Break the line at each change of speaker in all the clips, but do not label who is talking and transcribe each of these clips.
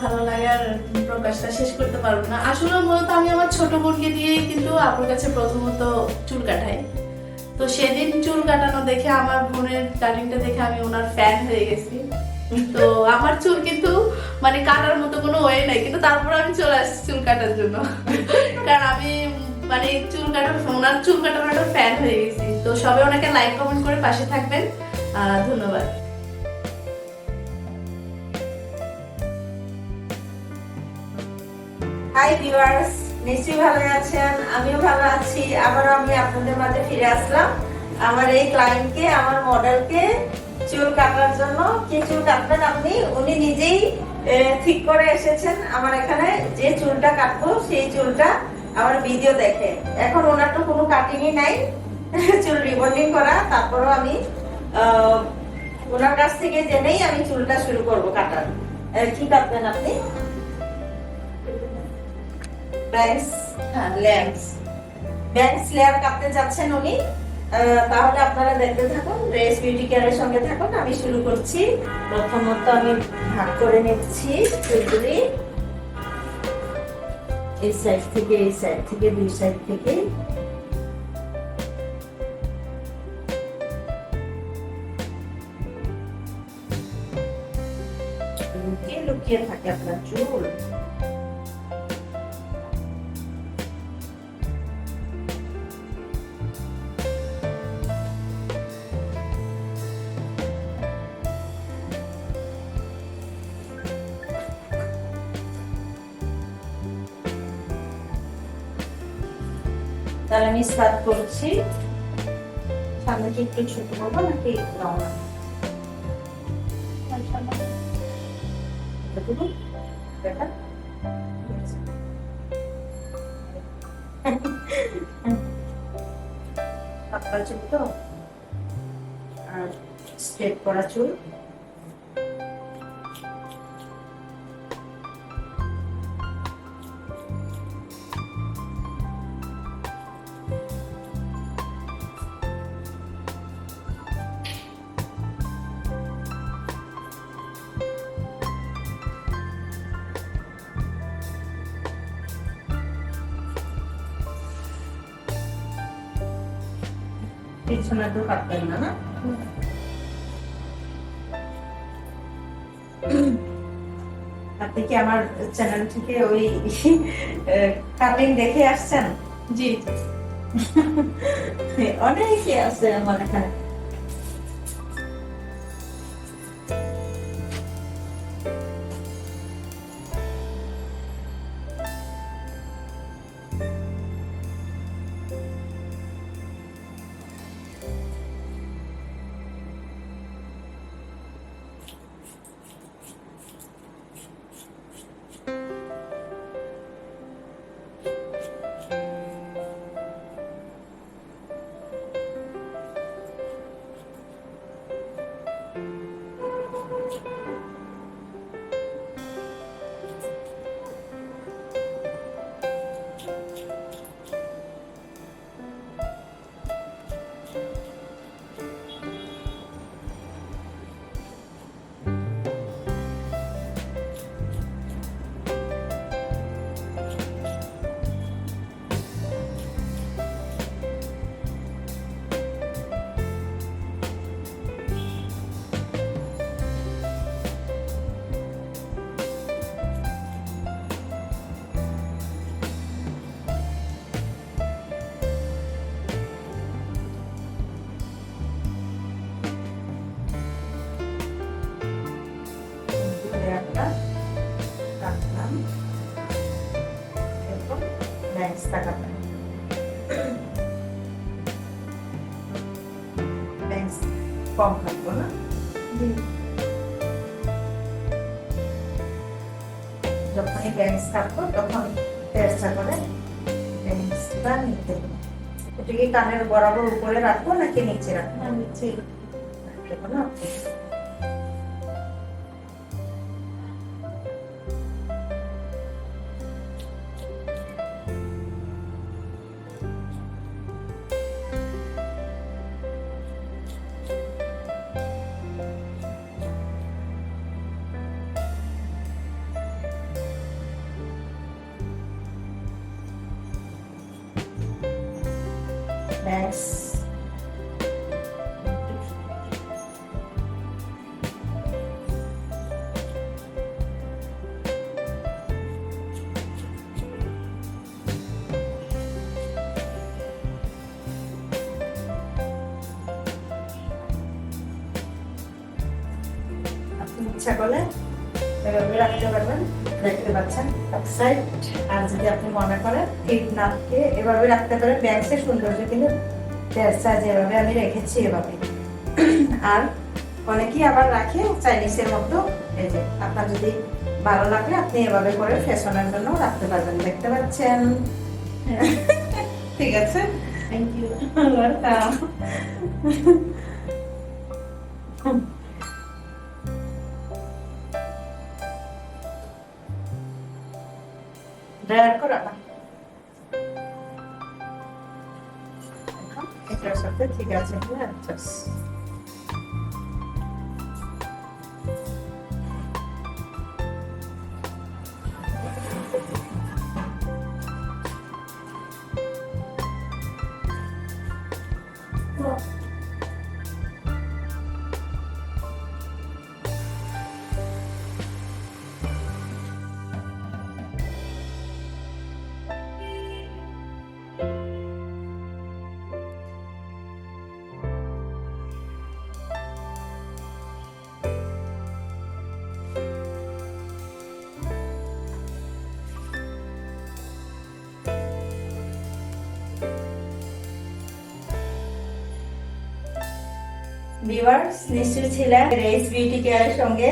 ভালো লাগার প্রকাশটা শেষ করতে পারব না। আসলে মূলত আমি আমার ছোট বোনকে দিয়েই কিন্তু আপুর কাছে প্রথমত চুল কাটাই। তো সেদিন চুল কাটানো দেখে আমার বোনের কাটিংটা দেখে আমি ওনার ফ্যান হয়ে গেছি। তো আমার চুল কিন্তু মানে কাটার মতো কোনো ওয়ে নাই, কিন্তু তারপর আমি চলে আসছি চুল কাটার জন্য। কারণ আমি মানে চুল কাটার, ওনার চুল কাটার একটা ফ্যান হয়ে গেছি। তো সবাই ওনাকে লাইক কমেন্ট করে পাশে থাকবেন। ধন্যবাদ।
হাই ভিউয়ার্স নিশ্চয়ই ভালো আছেন। আমিও ভালো আছি। আবারও আমি আপনাদের মাঝে ফিরে আসলাম। আমার এই ক্লায়েন্টকে আমার মডেলকে চুল কাটার জন্য। কি চুল কাটবেন আপনি? উনি নিজেই ঠিক করে এসেছেন আমার এখানে। যে চুলটা কাটবো, সেই চুলটা আমার ভিডিও দেখে। এখন ওনার তো কোনো কাটিংই নাই। চুল রিবন্ডিং করা। তারপরও আমি ওনার কাছ থেকে জেনেই আমি চুলটা শুরু করব কাটার। কি কাটবেন আপনি?
হ্যাঁ
আমি শুরু করছি। প্রথমত আমি ভাগ করে নিচ্ছি চুলগুলি। এই সাইড থেকে, এই সাইড থেকে, দুই সাইড থেকে। লুকিয়ে লুকিয়ে থাকে আপনার চুল। তাহলে আমি স্টার্ট করছি। সামনে কি একটু ছোট করব নাকি পাতলা চুল তো? আর স্ট্রেট করা চুল? পিছনে তো কাটবেন না না আপনি কি আমার চ্যানেল থেকে ওই কাটিং দেখে আসছেন?
জি।
অনেকে আছে আমার এখানে। যখনই লেন্স কাটবো তখন চেষ্টা করে লেন্সটা নিতে হবে। কি কানের বরাবর উপরে রাখব নাকি নিচে রাখব
জি
রাখব না আপনি ইচ্ছা করলে এভাবে রাখতে পারবেন, দেখতে পাচ্ছেন সাইড আর যদি আপনি মনে করেন ঠিক নাককে এভাবে রাখতে পারেন ব্যাংকের সৌন্দর্য কিন্তু সাইজ যেভাবে আমি রেখেছি এভাবে আর অনেকেই আবার রাখে চাইনিজের মতো। এই যে আপনার যদি ভালো লাগে আপনি এভাবে করে ফ্যাশনের জন্য রাখতে পারবেন দেখতে পাচ্ছেন? ঠিক আছে?
থ্যাংক ইউ
ওয়েলকাম ড্রায়ার করা সাথে ঠিক আছে হ্যাঁ just ভিউয়ার্স নিশ্চয়ই ছিলেন রেস বিউটি কেয়ারের সঙ্গে।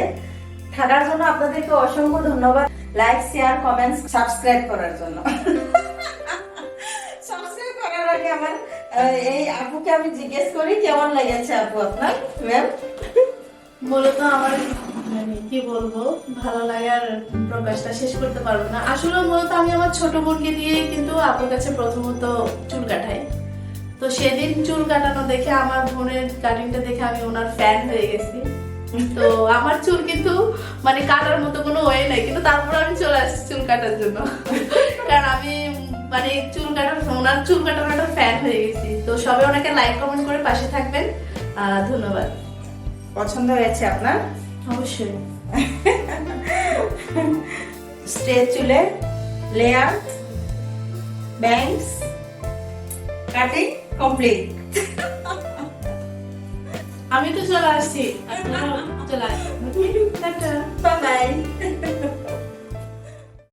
থাকার জন্য আপনাদেরকে অসংখ্য ধন্যবাদ। লাইক শেয়ার কমেন্টস সাবস্ক্রাইব করার জন্য। সাবস্ক্রাইব করার আগে আমার এই আপুকে আমি জিজ্ঞেস করি, কেমন লেগেছে আপু আপনার? ম্যাম
মূলত আমার মানে কি বলব, ভালো লাগার প্রকাশটা শেষ করতে পারব না। আসলে মূলত আমি আমার ছোট বোনকে দিয়ে কিন্তু আপুর কাছে প্রথমত চুল কাটাই। তো সেদিন চুল কাটানো দেখে আমার বোনের কাটিংটা দেখে আমি ওনার ফ্যান হয়ে গেছি। তো আমার চুল কিন্তু মানে কাটার মতো কোনো ওয়ে নাই কিন্তু তারপর আমি চলে আসছি চুল কাটার জন্য। কারণ আমি মানে চুল কাটার ওনার চুল কাটার একটা ফ্যান হয়ে গেছি। তো সবাই ওনাকে লাইক কমেন্ট করে পাশে থাকবেন। ধন্যবাদ।
পছন্দ হয়েছে আপনার?
অবশ্যই।
স্ট্রেট চুলে লেয়ার ব্যাংকস কাটিং কমপ্লিট
আমি তো চলে আসছি। আপনারাও চলে আসছি।
বাই